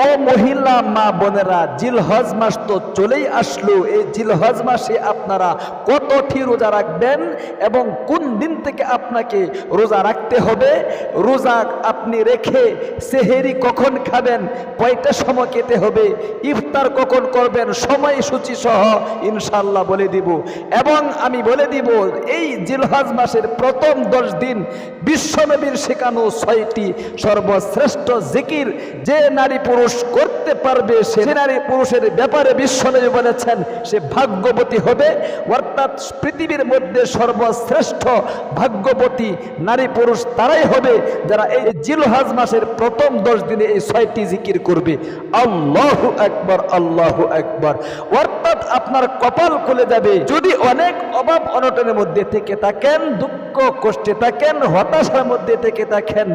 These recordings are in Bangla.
ও মহিলা মা বোনেরা, জিলহজ মাস তো চলেই আসলো। এই জিলহজ মাসে আপনারা কতটি রোজা রাখবেন এবং কোন দিন থেকে আপনাকে রোজা রাখতে হবে? রোজা আপনি রেখে সেহেরি কখন খাবেন? কয়টা সময় খেতে হবে? ইফতার কখন করবেন? সময়সূচি সহ ইনশাল্লাহ বলে দিব। এবং আমি বলে দিব, এই জিলহজ মাসের প্রথম দশ দিন বিশ্বনবীর শেখানো ছয়টি সর্বশ্রেষ্ঠ জিকির। যে নারী পুরুষ করতে পারবে, সে নারী পুরুষের ব্যাপারে বিশ্বনবী বলেছেন, সে ভাগ্যবতী হবে। অর্থাৎ পৃথিবীর মধ্যে সর্বশ্রেষ্ঠ ভাগ্যবতী নারী পুরুষ তারাই হবে যারা এই জিলহাজ মাসের প্রথম দশ দিনে এই ছয়টি জিকির করবে। আল্লাহ একবার আল্লাহ একবার অর্থাৎ আপনার কপাল খুলে যাবে। যদি অনেক অভাব অনটনের মধ্যে থেকে থাকেন, দুঃখ কষ্টে থাকেন, হতাশার মধ্যে থেকে থাকেন,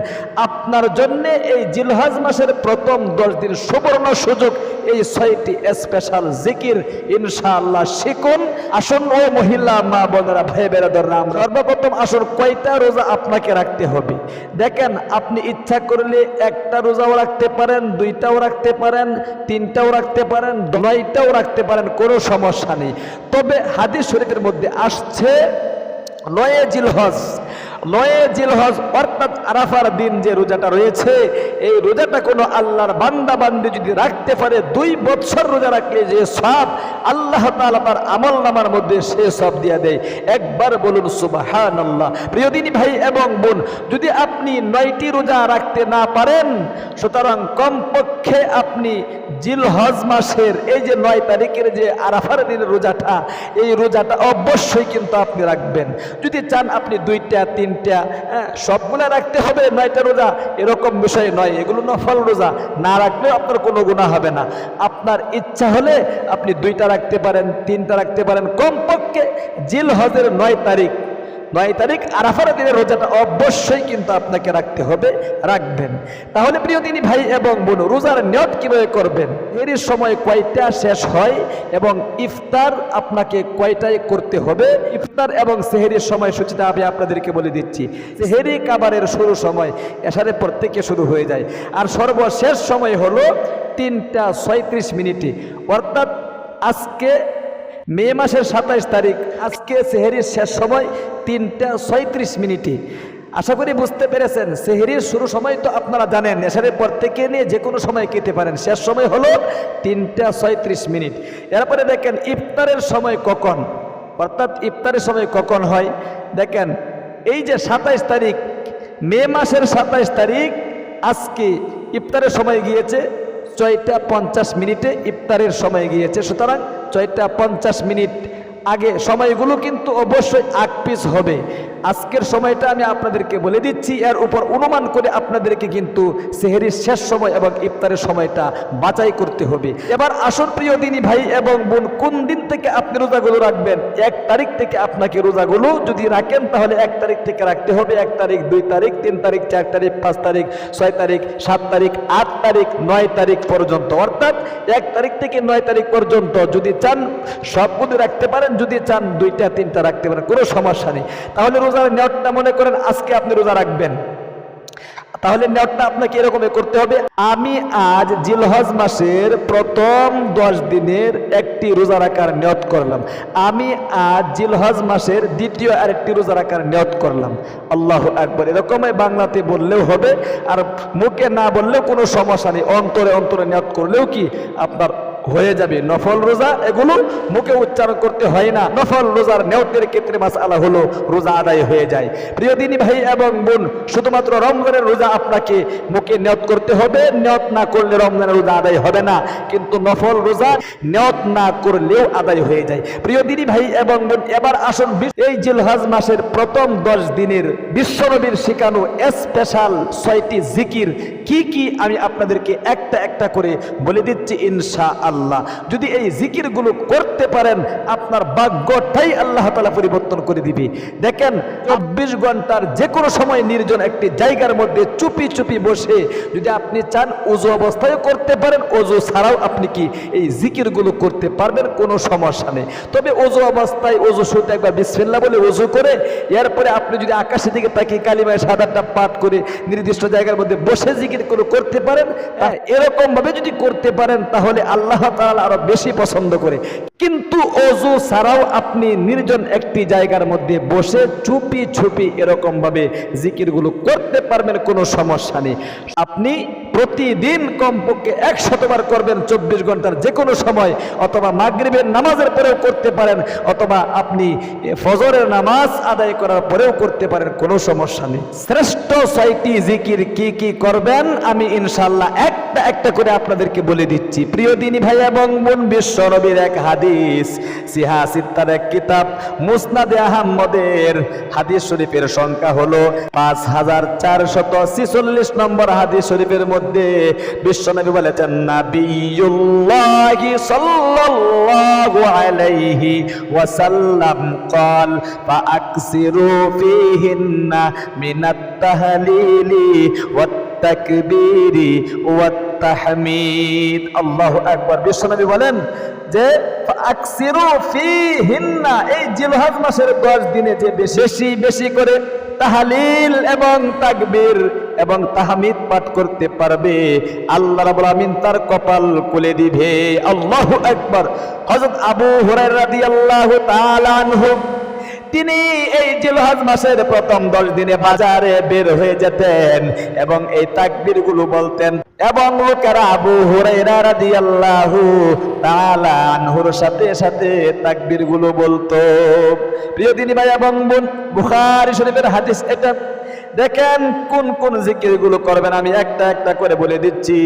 আপনার জন্যে এই জিলহাজ মাসের প্রথম দশ দিন সুবর্ণ সুযোগ, এই ছয়টি স্পেশাল জিকির ইনশাআল্লাহ শিখুন। আসুন, ও মহিলা, মা বোনেরা, ভাই বেরাদর রাম সর্বপ্রথম আসুন, কয়টা রোজা আপনাকে রাখতে হবে? দেখেন, আপনি ইচ্ছা করলে একটা রোজাও রাখতে পারেন, দুইটাও রাখতে পারেন, তিনটাও রাখতে পারেন, নয়টাও রাখতে পারেন, কোনো সমস্যা নেই। তবে হাদিস শরীফের মধ্যে আসছে, নয়ে জিলহজ। নয়ে জিলহজ, অর্থাৎ আরাফার দিন যে রোজাটা রয়েছে, এই রোজাটা কোনো আল্লাহর বান্দা বান্দি যদি রাখতে পারে, দুই বছর রোজা রাখলে যে সব আল্লাহ তার আমল নামার মধ্যে সে সব দিয়ে দেয়। একবার বলুন সুবাহান আল্লাহ প্রিয়দিনী ভাই এবং বোন, যদি আপনি নয়টি রোজা রাখতে না পারেন, সুতরাং কমপক্ষে আপনি জিলহজ মাসের এই যে নয় তারিখের যে আরাফার দিনের রোজাটা, এই রোজাটা অবশ্যই কিন্তু আপনি রাখবেন। যদি চান আপনি দুইটা তিনটা সবগুলো সবগুলা রাখতে হবে, নয়টা রোজা। এরকম বিষয় নয়, এগুলো নফল রোজা। না রাখলেও আপনার কোনো গুণা হবে না। আপনার ইচ্ছা হলে আপনি দুইটা রাখতে পারেন, তিনটা রাখতে পারেন। কমপক্ষে জিল হজের নয় তারিখ নয় তারিখ আরাফার দিনের রোজাটা অবশ্যই কিন্তু আপনাকে রাখতে হবে, রাখবেন। তাহলে প্রিয় তিনি ভাই এবং বোন, রোজার নিয়ত কীভাবে করবেন? এর সময় কয়টা শেষ হয় এবং ইফতার আপনাকে কয়টায় করতে হবে? ইফতার এবং সেহেরির সময় সূচিটা আমি আপনাদেরকে বলে দিচ্ছি। সেহেরি কাবারের শুরু সময় এসারে পর থেকে শুরু হয়ে যায়। আর সর্বশেষ সময় হলো তিনটা ছয়ত্রিশ মিনিটে। অর্থাৎ আজকে মে মাসের সাতাইশ তারিখ, আজকে সেহেরির শেষ সময় তিনটা ছয়ত্রিশ মিনিটে। আশা করি বুঝতে পেরেছেন, সেহেরির শুরু সময় তো আপনারা জানেন এসারের পর থেকে নিয়ে যে কোনো সময় কেটে পারেন। শেষ সময় হলো তিনটা ছয়ত্রিশ মিনিট। এরপরে দেখেন, ইফতারের সময় কখন? অর্থাৎ ইফতারের সময় কখন হয়? দেখেন, এই যে সাতাইশ তারিখ, মে মাসের সাতাইশ তারিখ, আজকে ইফতারের সময় গিয়েছে, ছয়টা পঞ্চাশ মিনিটে ইফতারের সময় গিয়েছে। সুতরাং ছয়টা পঞ্চাশ মিনিট আগে সময়গুলো কিন্তু অবশ্যই আগ পিস হবে। আজকের সময়টা আমি আপনাদেরকে বলে দিচ্ছি, এর উপর অনুমান করে আপনাদেরকে কিন্তু সেহেরির শেষ সময় এবং ইফতারের সময়টা বাছাই করতে হবে। এবার আসল প্রিয় দিনী ভাই এবং বোন, কোন দিন থেকে আপনি রোজাগুলো রাখবেন? এক তারিখ থেকে আপনাকে রোজাগুলো যদি রাখেন, তাহলে এক তারিখ থেকে রাখতে হবে। এক তারিখ, দুই তারিখ, তিন তারিখ, চার তারিখ, পাঁচ তারিখ, ছয় তারিখ, সাত তারিখ, আট তারিখ, নয় তারিখ পর্যন্ত। অর্থাৎ এক তারিখ থেকে নয় তারিখ পর্যন্ত যদি চান, সবগুলো রাখতে পারেন। যদি চান, দুইটা, তিনটা রাখতে পারেন। কোনো সমস্যা নেই। তাহলে রোজার নেওয়ারটা মনে করেন আজকে আপনি রোজা রাখবেন। তাহলে নেওয়ারটা আপনাকে এরকমই করতে হবে। আমি আজ জিলহজ মাসের প্রথম দশ দিনের একটি রোজা রাখার নিয়ত করলাম। আমি আজ জিলহজ মাসের দ্বিতীয় আরেকটি রোজা রাখার নিয়ত করলাম। আল্লাহ একবার এরকমই বাংলাতে বললেও হবে। আর মুখে না বললেও কোনো সমস্যা নেই। অন্তরে অন্তরে নিয়ত করলেও কি আপনার হয়ে যাবে। নফল রোজা এগুলো মুখে উচ্চারণ করতে হয় না। নফল রোজার নেওয়ার ক্ষেত্রে মাস আলা হলো রোজা আদায় হয়ে যায়। প্রিয় দিনী ভাই এবং বোন, শুধুমাত্র রমজানের রোজা আপনাকে মুখে নিয়ত করতে হবে। নিয়ত না করলে রমজানের রোজা আদায় হবে না। কিন্তু নফল রোজা নিয়ত না করলেও আদায় হয়ে যায়। প্রিয় দিনী ভাই এবং বোন, এবার আসুন এই জিলহাজ মাসের প্রথম দশ দিনের বিশ্বনবীর শিখানো স্পেশাল ছয়টি জিকির। কি কি আমি আপনাদেরকে একটা একটা করে বলে দিচ্ছি ইনশা আল্লাহ ইনশাআল্লাহ যদি এই জিকিরগুলো করতে পারেন আপনার ভাগ্যটাই আল্লাহ তালা পরিবর্তন করে দিবে। দেখেন চব্বিশ ঘণ্টার যে কোনো সময় নির্জন একটি জায়গার মধ্যে চুপি চুপি বসে যদি আপনি চান ওজু অবস্থায় করতে পারেন ওজু ছাড়াও আপনি কি এই জিকিরগুলো করতে পারবেন কোনো সমস্যা নেই। তবে ওজু অবস্থায় ওজু শুরুতে একবার বিসমিল্লা বলে ওজু করে এরপরে আপনি যদি আকাশের দিকে তাকিয়ে কালিমায় সাদাটা পাঠ করে নির্দিষ্ট জায়গার মধ্যে বসে জিকির করে করতে পারেন হ্যাঁ, এরকম ভাবে যদি করতে পারেন তাহলে আল্লাহ তাআলা আরও বেশি পছন্দ করে। কিন্তু অজু ছাড়াও আপনি নির্জন একটি জায়গার মধ্যে বসে চুপি চুপি এরকম ভাবে জিকিরগুলো করতে পারবেন, কোনো সমস্যা নেই। আপনি প্রতিদিন কমপক্ষে একশতবার করবেন চব্বিশ ঘণ্টার যে কোনো সময়, অথবা মাগরিবের নামাজের পরেও করতে পারেন, অথবা আপনি ফজরের নামাজ আদায় করার পরেও করতে পারেন, কোনো সমস্যা নেই। শ্রেষ্ঠ ছয়টি জিকির কি কি করবেন, আমি ইনশাল্লাহ একটা একটা করে আপনাদেরকে বলে দিচ্ছি প্রিয় দিনী ভাই এবং বোন বিশ্ব নবীর এক হাদিস সিহা সিত্তার এক কিতাব মুসনাদে আহমদের হাদিস শরীফের সংখ্যা হলো পাঁচ হাজার চারশত ছিচল্লিশ নম্বর হাদিস শরীফের মধ্যে বিশ্বনবী বলেছেন নাবিয়ুল্লাহি সাল্লাল্লাহু আলাইহি ওয়াসাল্লাম قال فأكثروا فيهن من التهليل তাকবীরি ওয়া তাহমিদ আল্লাহু আকবার। বিশ্বনবী বলেন যে আকসিরু ফিহিন্না এই জিলহজ মাসের 10 দিনে যে বেশি বেশি করে তাহালিল এবং তাকবীর এবং তাহমিদ পাঠ করতে পারবে, আল্লাহ রাবুল আমিন তার কপাল কুলে দিবে। আল্লাহু আকবার। হযরত আবু হুরায়রা রাদিয়াল্লাহু তাআলা আনহু তিনি এই জিলহজ মাসের প্রথম দশ দিনে বাজারে বের হয়ে যেতেন এবং এই তাকবিরগুলো বলতেন। এবং লোকেরা আবু হুরায়রা রাদিয়াল্লাহু সাথে সাথে তাকবীরগুলো বলতো। প্রিয় দিনী ভাই এবং বোন, বুখারী শরীফের হাদিস এটা দেখেন কোন কোন জিকিরগুলো করবেন, আমি একটা একটা করে বলে দিচ্ছি।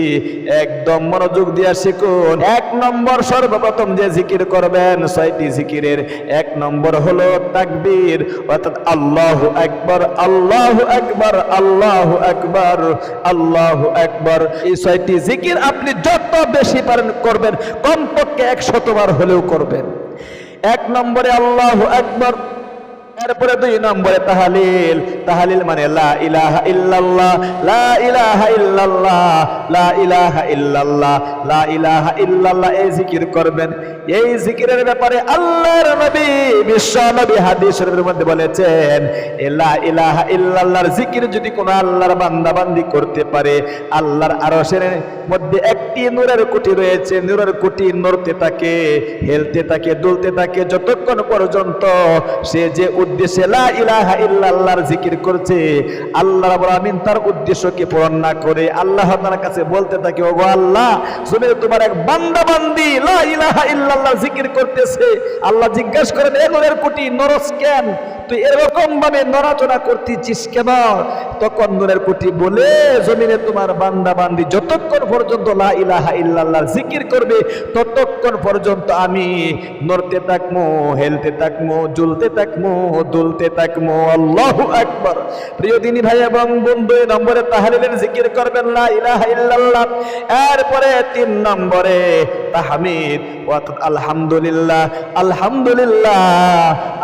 একদম মনোযোগ দিয়ে শিখুন। এক নম্বর সর্বপ্রথম যে জিকির করবেন, ছয়টি জিকিরের। এক নম্বর হলো তাকবীর, অর্থাৎ আল্লাহ আকবার আল্লাহ আকবার আল্লাহ আকবার আল্লাহ আকবার। এই ছয়টি জিকির আপনি যত বেশি পারেন করবেন, কমপক্ষে একশতবার হলেও করবেন। এক নম্বরে আল্লাহ আকবার এরপরে দুই নম্বরে তাহালিল। তাহালিল মানে লা ইলাহা ইল্লাল্লাহ, লা ইলাহা ইল্লাল্লাহ, লা ইলাহা ইল্লাল্লাহ, লা ইলাহা ইল্লাল্লাহ। এই জিকির করবেন। এই জিকিরের ব্যাপারে আল্লাহর নবী, বিশ্ব নবী হাদিস শরীফের মধ্যে বলেছেন, এ লা ইলাহা ইল্লাল্লাহর জিকির যদি কোন আল্লাহর বান্দা বান্দি করতে পারে, আল্লাহর আরশের মধ্যে একটি নূরের কুটি রয়েছে। নূরের কুটি নড়তে থাকে, হেলতে থাকে, দুলতে থাকে। যতক্ষণ পর্যন্ত সে যে উদ্দেশ্যে লা ইলাহা ইল্লাল্লাহর জিকির করছে। আল্লাহ রাব্বুল আমিন তার উদ্দেশ্যকে পূরণ না করে আল্লাহ তাআলার কাছে বলতে থাকে, ওগো আল্লাহ, শুনে তোমার এক বান্দা বান্দি লা ইলাহা ইল্লাল্লাহ জিকির করতেছে। আল্লাহ জিজ্ঞাসা করেন এগুলোর কুটি নরস কেন? তুই এরকম ভাবে নড়াচড়া করতেছিস কেন? তখন নূরের কুটি বলে, জমিনে তোমার বান্দা বান্দি যতক্ষণ পর্যন্ত লা ইলাহা ইল্লাল্লাহ জিকির করবে, ততক্ষণ পর্যন্ত আমি নড়তে থাকব হেলতে থাকব জ্বলতে থাকব দুলতে থাকব আল্লাহু আকবার। প্রিয় দিনী ভাই এবং বন্ধু নম্বরে তাহলিলের জিকির করবেন লা ইলাহা ইল্লাল্লাহ। এরপরে তিন নম্বরে তাহমিদ। আলহামদুলিল্লাহ আলহামদুলিল্লাহ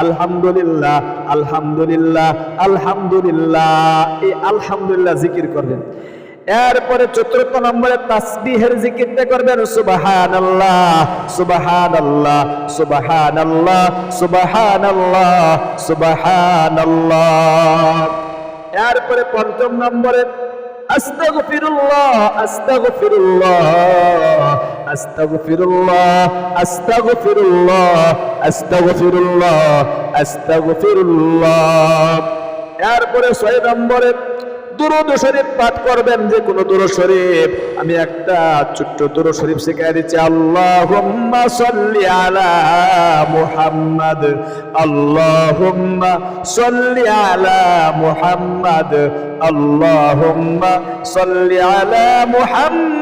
আলহামদুলিল্লাহ আলহামদুলিল্লাহ আলহামদুলিল্লাহ। এই আলহামদুলিল্লাহ জিকির করবেন। এরপরে চতুর্থ নম্বরে তাসবিহের জিকিরটা করবেন, সুবহানাল্লাহ সুবহানাল্লাহ সুবহানাল্লাহ সুবহানাল্লাহ সুবহানাল্লাহ। এরপরে পঞ্চম নম্বরে, আস্তাগফিরুল্লাহ আস্তাগফিরুল্লাহ এরপরে ছয় নম্বরে, দুরুদ শরীফ পাঠ করবেন, যে কোনো দুরুদ শরীফ। আমি একটা ছোট্ট দুরুদ শরীফ শিখাই দিচ্ছি। আল্লাহুম্মা সাল্লি আলা মুহাম্মাদ, আল্লাহুম্মা সাল্লি মুহাম্মাদ, আল্লাহুম্মা মুহাম্মাদ।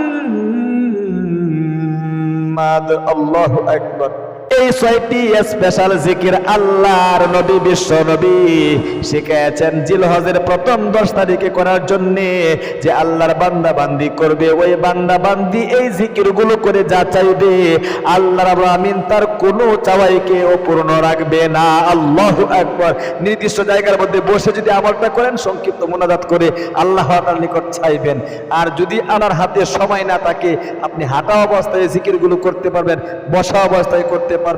আল্লাহু আকবার। এই ছয়টি স্পেশাল জিকির আল্লাহর নবী, বিশ্ব নবী শিখিয়েছেন জিলহজের প্রথম দশ তারিখে করার জন্য যে আল্লাহর বান্দা বান্দি করবে। ওই বান্দা বান্দি এই জিকিরগুলো করে যা চাইবে আল্লাহ আমিন তার কোনো চাওয়াইকে অপূর্ণ রাখবে না। আল্লাহু আকবার। নির্দিষ্ট জায়গার মধ্যে বসে যদি আমলটা করেন, সংক্ষিপ্ত মোনাজাত করে আল্লাহ তাআলার নিকট চাইবেন। আর যদি আনার হাতে সময় না থাকে, আপনি হাঁটা অবস্থায় জিকিরগুলো করতে পারবেন, বসা অবস্থায় করতে পারবেন।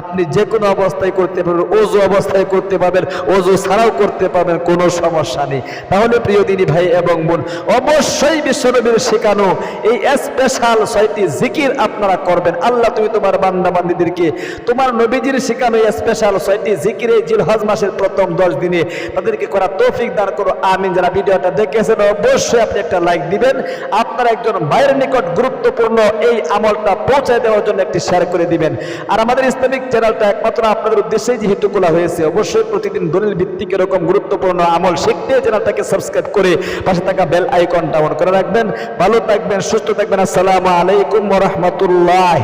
আপনি যে কোনো অবস্থায় করতে পারবেন ওজু অবস্থায় করতে পারবেন ওজু ছাড়াও করতে পারবেন, কোনো সমস্যা নেই। তাহলে প্রিয় দিনী ভাই এবং বোন, অবশ্যই বিশ্বনবীর শেখানো এই স্পেশাল ছয়টি জিকির আপনারা করবেন। আল্লাহ, তুমি তোমার বান্দা বান্দিদেরকে তোমার নবীজির শেখানো স্পেশাল ছয়টি জিকির এই জিলহজ মাসের প্রথম দশ দিনে তাদেরকে করা তৌফিক দান করো। আমিন। যারা ভিডিওটা দেখেছেন, অবশ্যই আপনি একটা লাইক দিবেন। আপনার একজন ভাইয়ের নিকট গুরুত্বপূর্ণ এই আমলটা পৌঁছায় দেওয়ার জন্য একটি শেয়ার করে দিবেন। আর আমাদের ইসলামিক চ্যানেলটা একমাত্র আপনাদের উদ্দেশ্যেই যেহেতু খোলা হয়েছে, অবশ্যই প্রতিদিন দলিল ভিত্তিক এরকম গুরুত্বপূর্ণ আমল শিখতে চ্যানেলটাকে সাবস্ক্রাইব করে পাশে থাকা বেল আইকনটা অন করে রাখবেন। ভালো থাকবেন, সুস্থ থাকবেন। আসসালামু আলাইকুম রহমতুল্লাহ